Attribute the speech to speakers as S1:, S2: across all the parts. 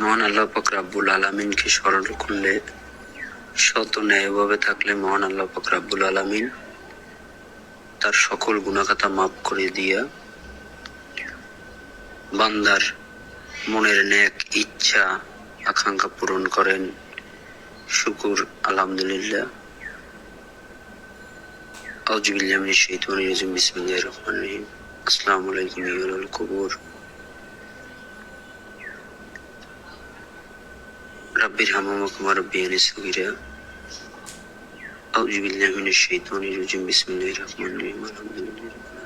S1: মহান আল্লাহ পাক রাব্বুল আলামিনকে স্মরণ করলে শত ন্যায়ভাবে থাকলে মহান আল্লাহ পাক আলামিন তার সকল গুণাখাতা মাফ করে দিয়া বান্দার মনের ন্যাক, ইচ্ছা, আকাঙ্ক্ষা পূরণ করেন। শুকুর, আলহামদুলিল্লাহ। আউজুবিল্লাহ মিনাশ শাইতানির রাজিম, বিসমিল্লাহির রহমানির রহিম। আসসালামু আলাইকুম ইয়া কুবুর। Rabbil hamamakum ve rabbiyene sevgira. Euzu billahi mineşşeytanirracim. Bismillahirrahmanirrahim. Elhamdülillahi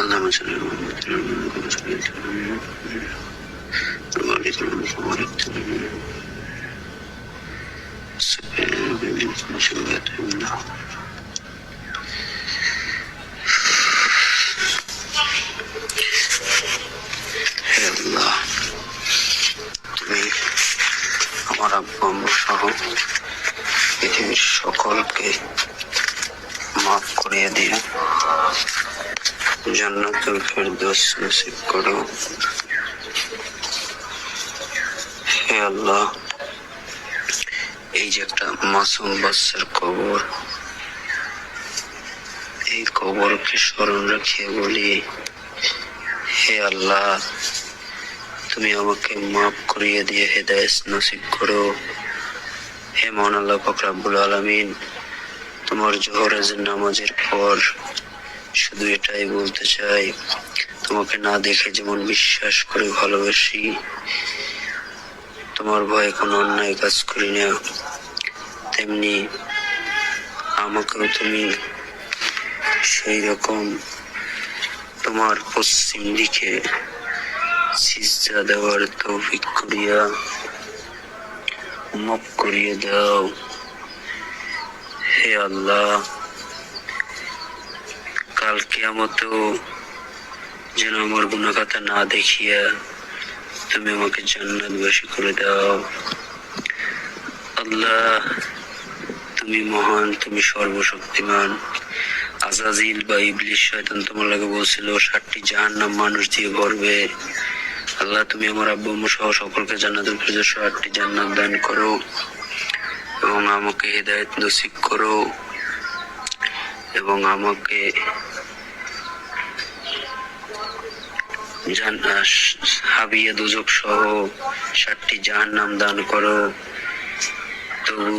S1: اللهم صل على محمد وعلى آل محمد وصليت وبارك على محمد হে আল্লাহ তুমি আমার আব্বু আম্মু সহ পৃথিবীর সকলকে মাফ করিয়ে জান্নাতুল ফেরদৌস নসিব করো। হে আল্লাহ, এই যে একটা মাসুম কবর, এই কবরকে স্মরণ রাখিয়ে বলি, হে আল্লাহ, তুমি আমাকে মাফ করিয়ে দিয়ে হেদায়ত নসিব করো। হে মহান আল্লাহ ফকরাবুল আলমিন তোমার জোহরাজের নামাজের পর শুধু এটাই বলতে চাই, তোমাকে না দেখে যেমন বিশ্বাস করে ভালোবাসি, তোমার ভয়ে কোনো অন্যায় কাজ করি না। তেমনি আমাকেও তুমি সেই রকম তোমার পশ্চিম দিকে সিজা দেওয়ার তৌফিক করিয়া মাফ করিয়ে দাও। হে আল্লাহ। কাল কিয়ামতেও যেন আমার গুণাখাতা না দেখিয়া তুমি আমাকে জান্নাত জান্নাতবাসী করে দাও। আল্লাহ, তুমি মহান, তুমি সর্বশক্তিমান। আজাজিল বা ইবলিশ শয়তান তোমার লাগে বলছিল ষাটটি জাহান্নাম মানুষ দিয়ে ভরবে। আল্লাহ, তুমি আমার আব্বু সহ সকলকে জান্নাতুল ফিরদৌস আটটি জান্নাত দান করো। এবং আমাকে হেদায়েত নসিব করো এবং আমাকে হাবিয়ে দুজক সহ ষাটটি জাহান নাম দান করো। তবু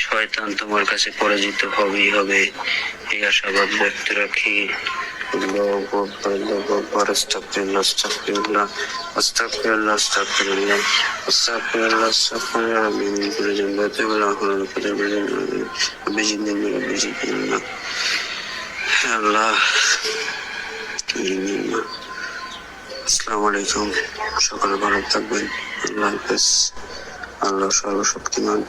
S1: শয়তান তোমার কাছে পরাজিত হবেই হবে। এই আশাবাদ ব্যক্ত রাখি। আল্লাহু আকবার, আল্লাহু আকবার, আস্তাগফিরুল্লাহ, আস্তাগফিরুল্লাহ, আস্তাগফিরুল্লাহ, আস্তাগফিরুল্লাহ, আস্তাগফিরুল্লাহ, আস্তাগফিরুল্লাহ, রাব্বি কুল্লি যামবাতিন ওয়া লা হাওলা ওয়া লা কুওয়াতা ইল্লা বিল্লাহ। রাব্বি জিদনি রাব্বি জিদনি হে আল্লাহ আসসালামু আলাইকুম। সকালে ভালো থাকবেন। আল্লাহ আল্লাহ সর্বশক্তিমান।